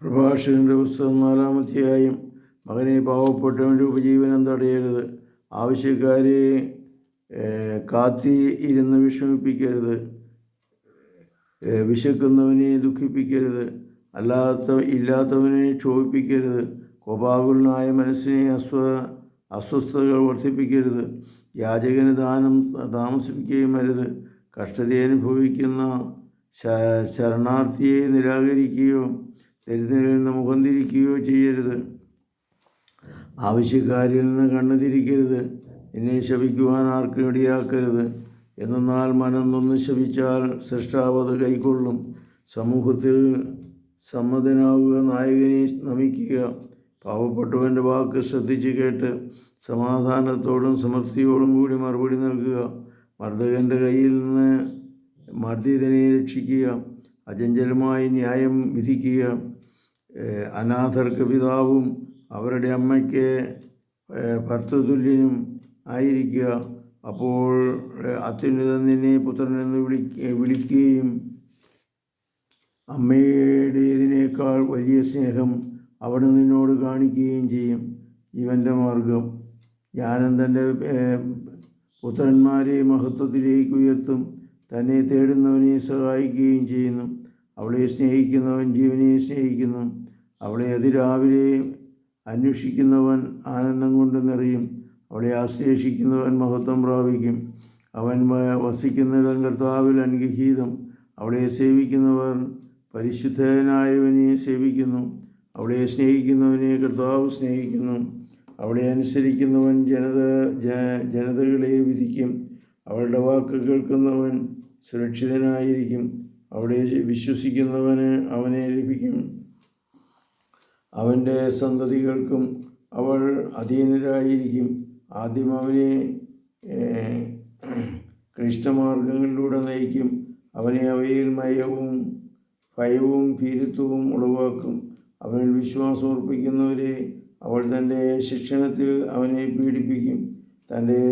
പ്രഭാഷകന്റെ പുസ്തകം നാലാമധ്യായം മകനെ പാവപ്പെട്ടവന്റെ ഉപജീവനം തടയരുത്. ആവശ്യക്കാരെ കാത്തി ഇരുന്ന് വിഷമിപ്പിക്കരുത്. വിശക്കുന്നവനെ ദുഃഖിപ്പിക്കരുത്. അല്ലാത്ത ഇല്ലാത്തവനെ ക്ഷോഭിപ്പിക്കരുത്. കോപാകുലനായ മനസ്സിനെ അസ്വ അസ്വസ്ഥതകൾ വർദ്ധിപ്പിക്കരുത്. യാചകന് ദാനം താമസിപ്പിക്കുകയും അരുത്. കഷ്ടത അനുഭവിക്കുന്ന ശരണാർത്ഥിയെ നിരാകരിക്കുകയോ ദരിദ്രനിൽ നിന്ന് മുഖം തിരിക്കുകയോ ചെയ്യരുത്. ആവശ്യക്കാരിൽ നിന്ന് കണ്ണു തിരിക്കരുത്. എന്നെ ശപിക്കുവാൻ ആർക്കും ഇടയാക്കരുത്. എന്നാൽ മനം നൊന്ന് ശപിച്ചാൽ സൃഷ്ടാവത് കൈക്കൊള്ളും. സമൂഹത്തിൽ സമ്മതനാവുക നായകനെ നമിക്കുക. പാവപ്പെട്ടവന്റെ വാക്ക് ശ്രദ്ധിച്ച് കേട്ട് സമാധാനത്തോടും സമൃദ്ധിയോടും കൂടി മറുപടി നൽകുക. മർദ്ദകന്റെ കയ്യിൽ നിന്ന് മർദ്ദിതനെ രക്ഷിക്കുക. അചഞ്ചലമായി ന്യായം വിധിക്കുക അനാഥർക്ക് പിതാവും അവരുടെ അമ്മയ്ക്ക് ഭർത്തതുല്യനും ആയിരിക്കുക. അപ്പോൾ അത്യുന്നതൻ നിന്നെ പുത്രനെന്ന് വിളി വിളിക്കുകയും അമ്മയുടേതിനേക്കാൾ വലിയ സ്നേഹം അവിടെ നിന്നോട് കാണിക്കുകയും ചെയ്യും. ജീവന്റെ മാർഗം ജ്ഞാനം തന്റെ പുത്രന്മാരെ മഹത്വത്തിലേക്ക് ഉയർത്തും. തന്നെ തേടുന്നവനെ സഹായിക്കുകയും ചെയ്യുന്നു. അവളെ സ്നേഹിക്കുന്നവൻ ജീവനെ സ്നേഹിക്കുന്നു. അവളെ അതിരാവിലെ അന്വേഷിക്കുന്നവൻ ആനന്ദം കൊണ്ട് നിറയും. അവളെ ആശ്ലേഷിക്കുന്നവൻ മഹത്വം പ്രാപിക്കും. അവൻ വസിക്കുന്നിടം കർത്താവിൽ അനുഗ്രഹീതം. അവളെ സേവിക്കുന്നവർ പരിശുദ്ധനായവനെ സേവിക്കുന്നു. അവളെ സ്നേഹിക്കുന്നവനെ കർത്താവ് സ്നേഹിക്കുന്നു. അവളെ അനുസരിക്കുന്നവൻ ജനത ജനതകളെ വിധിക്കും. അവളുടെ വാക്ക് കേൾക്കുന്നവൻ സുരക്ഷിതനായിരിക്കും. അവിടെ വിശ്വസിക്കുന്നവന് അവനെ ലഭിക്കും. അവന്റെ സന്തതികൾക്കും അവൾ അധീനരായിരിക്കും. ആദ്യം അവനെ കൃഷ്ണമാർഗങ്ങളിലൂടെ നയിക്കും. അവനെ അവയിൽ മയവും ഭയവും ഭീരുത്വവും ഉളവാക്കും. അവനിൽ വിശ്വാസം അർപ്പിക്കുന്നവരെ അവൾ തന്റെ ശിക്ഷണത്തിൽ അവനെ പീഡിപ്പിക്കും. തന്റെ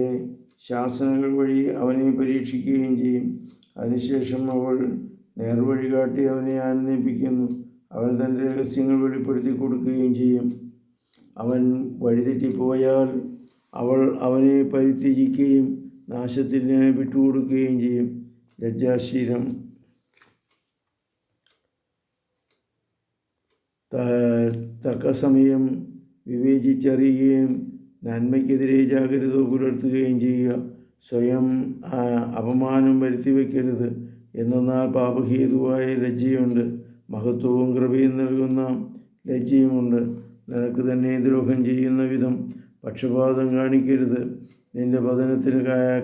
ശാസനകൾ വഴി അവനെ പരീക്ഷിക്കുകയും ചെയ്യും. അതിനുശേഷം അവൾ നേർവഴി കാട്ടി അവനെ ആനന്ദിപ്പിക്കുന്നു. അവൻ തന്റെ രഹസ്യങ്ങൾ വെളിപ്പെടുത്തി കൊടുക്കുകയും ചെയ്യും. അവൻ വഴിതെറ്റിപ്പോയാൽ അവൾ അവനെ പരിത്യജിക്കുകയും നാശത്തിന് വിട്ടുകൊടുക്കുകയും ചെയ്യും. ലജ്ജാശീലം. തക്ക സമയം വിവേചിച്ചറിയുകയും നന്മയ്ക്കെതിരെ ജാഗ്രത പുലർത്തുകയും ചെയ്യുക. സ്വയം അപമാനം വരുത്തി വയ്ക്കരുത് എന്നാൽ പാപഹേതുവായ ലജ്ജയുണ്ട്. മഹത്വവും കൃപയും നൽകുന്ന ലജ്ജയുമുണ്ട്. നിനക്ക് തന്നെ ദ്രോഹം ചെയ്യുന്ന വിധം പക്ഷപാതം കാണിക്കരുത്. നിന്റെ പതനത്തിന്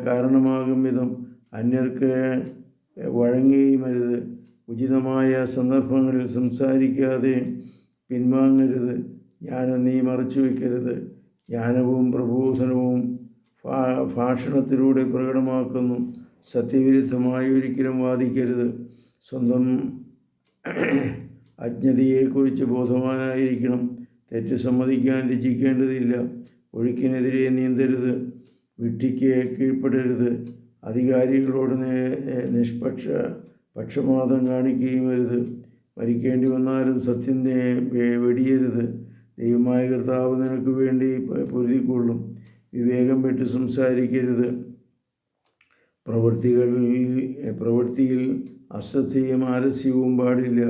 കാരണമാകും വിധം അന്യർക്ക് വഴങ്ങുകയുമരുത്. ഉചിതമായ സന്ദർഭങ്ങളിൽ സംസാരിക്കാതെ പിൻവാങ്ങരുത്. ഞാനും നീ മറച്ചു വയ്ക്കരുത് ജ്ഞാനവും പ്രബോധനവും ഭാഷണത്തിലൂടെ പ്രകടമാക്കുന്നു. സത്യവിരുദ്ധമായി ഒരിക്കലും വാദിക്കരുത്. സ്വന്തം അജ്ഞതയെക്കുറിച്ച് ബോധവാനായിരിക്കണം. തെറ്റ് സമ്മതിക്കാൻ രചിക്കേണ്ടതില്ല. ഒഴുക്കിനെതിരെ നീന്തരുത്. വിട്ടിക്ക് കീഴ്പ്പെടരുത്. അധികാരികളോട് നിഷ്പക്ഷ പക്ഷപാതം കാണിക്കുകയും അരുത്. മരിക്കേണ്ടി വന്നാലും സത്യം വെടിയരുത്. ദൈവമായ കർത്താവ് നിനക്ക് വേണ്ടി പൊരുതിക്കൊള്ളും. വിവേകം വിട്ട് സംസാരിക്കരുത്. പ്രവൃത്തികളിൽ പ്രവൃത്തിയിൽ അശ്രദ്ധയും ആലസ്യവും പാടില്ല.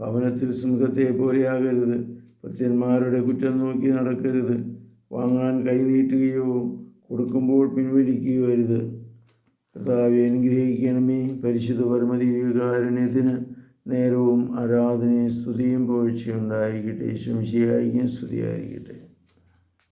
ഭവനത്തിൽ സിംഹത്തെ പോലെയാകരുത് ഭൃത്യന്മാരുടെ കുറ്റം നോക്കി നടക്കരുത്. വാങ്ങാൻ കൈനീട്ടുകയോ കൊടുക്കുമ്പോൾ പിൻവലിക്കുകയോ അരുത്. കർത്താവെ അനുഗ്രഹിക്കണമേ. പരിശുദ്ധ പരമതി വികാരുണ്യത്തിന് നേരവും ആരാധനയും സ്തുതിയും പോഴ്ചയുണ്ടായിരിക്കട്ടെ ശംശിയായിരിക്കും സ്തുതിയായിരിക്കട്ടെ.